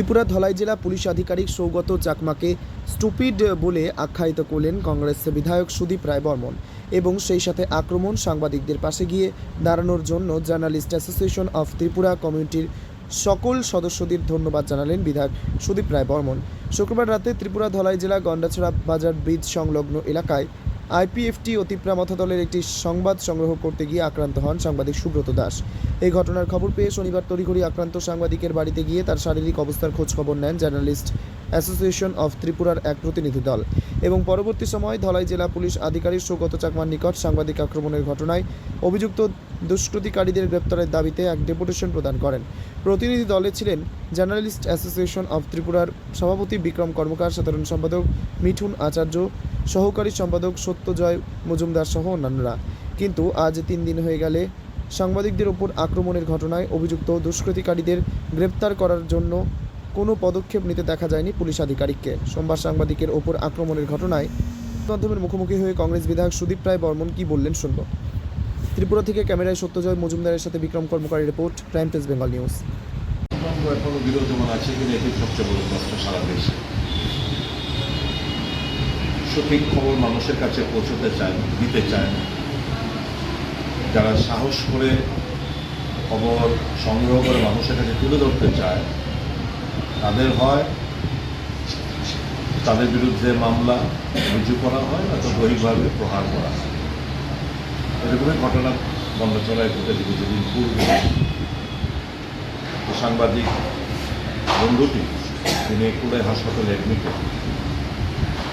ত্রিপুরা ধলাই জেলা পুলিশ আধিকারিক সৌগত চাকমাকে স্টুপিড বলে আখ্যায়িত করলেন কংগ্রেস বিধায়ক সুদীপ রায় বর্মন এবং সেই সাথে আক্রমণ সাংবাদিকদের পাশে গিয়ে দাঁড়ানোর জন্য জার্নালিস্ট অ্যাসোসিয়েশন অফ ত্রিপুরা কমিউনিটির সকল সদস্যদের ধন্যবাদ জানালেন বিধায়ক সুদীপ রায় বর্মন। শুক্রবার রাতে ত্রিপুরা ধলাই জেলা গন্ডাছড়া বাজার ব্রিজ সংলগ্ন এলাকায় আইপিএফটি ও তিপ্রা দলের একটি সংবাদ সংগ্রহ করতে গিয়ে আক্রান্ত হন সাংবাদিক সুব্রত দাস। এই ঘটনার খবর পেয়ে শনিবার তড়িঘড়ি আক্রান্ত সাংবাদিকের বাড়িতে গিয়ে তার শারীরিক অবস্থার খোঁজ খবর নেন জার্নালিস্ট অ্যাসোসিয়েশন অফ ত্রিপুরার এক প্রতিনিধি দল। এবং পরবর্তী সময় ধলাই জেলা পুলিশ আধিকারিক সৌগত চাকমার নিকট সাংবাদিক আক্রমণের ঘটনায় অভিযুক্ত দুষ্কৃতিকারীদের গ্রেপ্তারের দাবিতে এক ডেপুটেশন প্রদান করেন। প্রতিনিধি দলে ছিলেন জার্নালিস্ট অ্যাসোসিয়েশন অফ ত্রিপুরার সভাপতি বিক্রম কর্মকার, সাধারণ সম্পাদক মিঠুন আচার্য সহকারী সম্পাদক সত্যজয় মজুমদার সহ অন্যান্যরা। কিন্তু আজ তিন দিন হয়ে গেলে সাংবাদিকদের ওপর আক্রমণের ঘটনায় অভিযুক্ত দুষ্কৃতিকারীদের গ্রেপ্তার করার জন্য কোনো পদক্ষেপ নিতে দেখা যায়নি পুলিশ আধিকারিককে। সোমবার সাংবাদিকের ওপর আক্রমণের ঘটনায় মাধ্যমের মুখোমুখি হয়ে কংগ্রেস বিধায়ক সুদীপ রায় বর্মন কি বললেন শুনব। ত্রিপুরা থেকে ক্যামেরায় সত্যজয় মজুমদারের সাথে Bikram কর্মকারী report prime press, Bengal news. এখনও বিরোধমান আছে কিন্তু এটি সবচেয়ে বড় প্রশ্ন সারা দেশে। সঠিক খবর মানুষের কাছে পৌঁছতে চায়, দিতে চায় না। যারা সাহস করে খবর সংগ্রহ করে মানুষের কাছে তুলে ধরতে চায়, তাদের হয় তাদের বিরুদ্ধে মামলা রুজু করা হয় নয়তো দৈহিকভাবে প্রহার করা হয়। এরকমই ঘটনা বন্ধচড়ায় ঘটেছে কিছুদিন পূর্বে। সাংবাদিক বন্ধুটি, তিনি কুড়াই হাসপাতালে অ্যাডমিটেড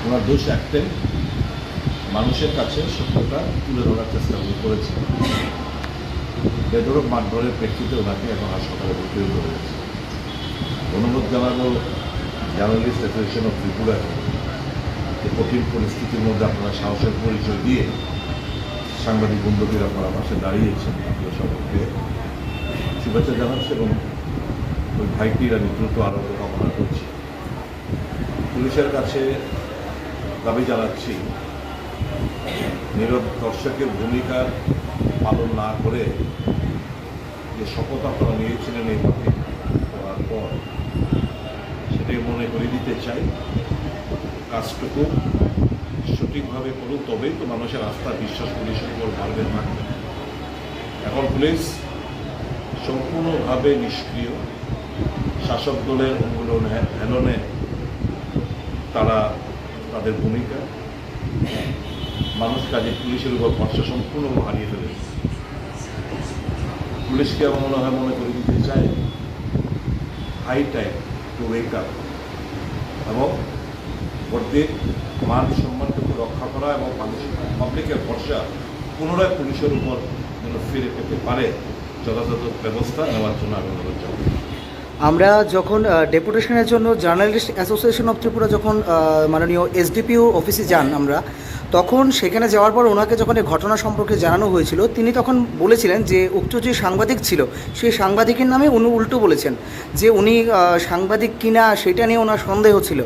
ওনার দোষ একটাই, মানুষের কাছে সত্যতা তুলে ধরার চেষ্টা উনি করেছেন। বেদরক মারধরের প্রেক্ষিতে ওনাকে এখন হাসপাতালে ভর্তি করে গেছে অনুরোধ জানাব জার্নালিস্ট অ্যাসোসিয়েশন অফ ত্রিপুরা যে কঠিন পরিস্থিতির মধ্যে আপনারা সাহসের পরিচয় দিয়ে সাংবাদিক বন্ধুদের আপনারা পাশে দাঁড়িয়েছেন আপনাদের সকলকে শুভেচ্ছা জানাচ্ছি এবং ওই ভাইটির দ্রুত আরোগ্য কামনা করছি। পুলিশের কাছে দাবি জানাচ্ছি, নীরব দর্শকের ভূমিকা পালন না করে যে শপথ আপনারা নিয়েছিলেন এই মাঠে করার পর, সেটাই মনে করে দিতে চাই। কাজটুকু সঠিকভাবে করুন, তবেই তো মানুষের আস্থা, বিশ্বাস পুলিশের উপর বাড়বে থাকবে এখন পুলিশ সম্পূর্ণভাবে নিষ্ক্রিয়। শাসক দলের অঙ্গুলন হেলনে তারা তাদের ভূমিকা, মানুষ কাজে পুলিশের উপর ভরসা সম্পূর্ণ হারিয়ে ফেলেছে। পুলিশকে আমার মনে হয় মনে করে দিতে চায় high time to wake up এবং প্রত্যেক মান সম্মানটুকু রক্ষা করা এবং মানুষের পাবলিকের ভরসা পুনরায় পুলিশের উপর যেন ফিরে পেতে পারে, যথাযথ ব্যবস্থা নেওয়ার জন্য আমি অনুরোধ জানাই আমরা যখন ডেপুটেশনের জন্য জার্নালিস্ট অ্যাসোসিয়েশন অফ ত্রিপুরা যখন মাননীয় এসডিপিও অফিসে যান আমরা, তখন সেখানে যাওয়ার পর ওনাকে যখন এই ঘটনা সম্পর্কে জানানো হয়েছিল, তিনি তখন বলেছিলেন যে উক্ত যে সাংবাদিক ছিল, সেই সাংবাদিকের নামে উনি উল্টো বলেছেন যে উনি সাংবাদিক কিনা সেটা নিয়ে ওনার সন্দেহ ছিল।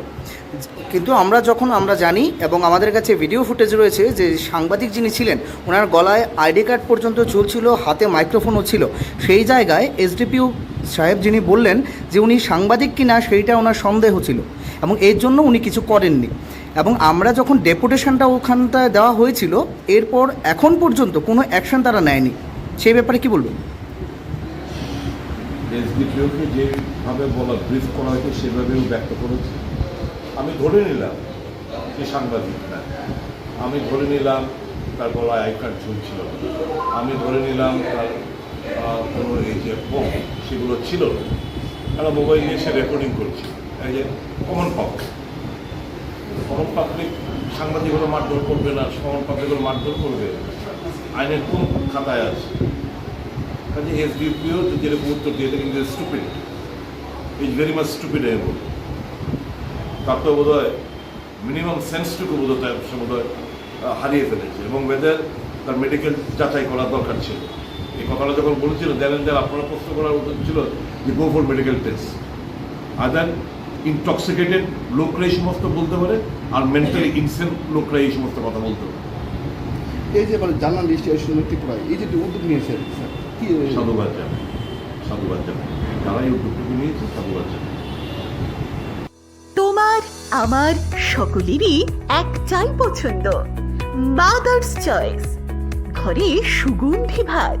কিন্তু আমরা যখন, আমরা জানি এবং আমাদের কাছে ভিডিও ফুটেজ রয়েছে যে সাংবাদিক যিনি ছিলেন, ওনার গলায় আইডি কার্ড পর্যন্ত ঝুলছিল হাতে মাইক্রোফোনও ছিল। সেই জায়গায় এসডিপিও সাহেব যিনি বললেন যে উনি সাংবাদিক কিনা সেইটা ওনার সন্দেহ ছিল এবং এর জন্য উনি কিছু করেননি। এবং আমরা যখন ডেপুটেশনটা ওখানটায় দেওয়া হয়েছিল, এরপর এখন পর্যন্ত কোনো অ্যাকশন তারা নেয়নি। সেই ব্যাপারে কি বলবেন? যেভাবে বলা ব্রিফ করা হয়েছে, সেভাবেও ব্যক্ত করেছে। আমি ধরে নিলাম সে সাংবাদিক না। আমি ধরে নিলাম তার গলায় আই কার্ড ঝুলছিল আমি ধরে নিলাম তার কোনো এই যে ফোন সেগুলো ছিল। তারা মোবাইল নিয়ে সে রেকর্ডিং করছে। এই যে কমন পাবলিক কমন পাবলিক সাংবাদিকগুলো মারধর করবে না কমন পাবলিক হলো মারধর করবে। আইনের কোন খাতায় আছে? কাজে এসডিপিও যদি এরকম উত্তর দিয়ে থাকে, কিন্তু stupid is very much stupid এর বলব তার তো বোধ হয় মিনিমাম সেন্সটুকু বোধ হয় সে বোধ হয় হারিয়ে ফেলেছে। এবং বেদের তার মেডিকেল যাচাই করা দরকার ছিল। এই কথাটা যখন বলেছিল দেন দেন আপনারা প্রশ্ন করার উচিত ছিল যে go for medical test other intoxicated লোকরা এই সমস্ত বলতে পারে আর মেন্টালি ইনসেন্ট লোকরা এই সমস্ত কথা বলতে পারে। এই যে মানে জার্নালিস্ট অ্যাসোসিয়েশন ত্রিপুরায় এই যে উদ্যোগ নিয়েছেন স্যার, কি সাধুবাদ জানাই সাধুবাদ জানাই। এই উদ্যোগটুকু নিয়েছে সাধুবাদ জানাই। আমার সকলেরই একটাই পছন্দ মাদার্স চয়েস ঘরে সুগন্ধি ভাত।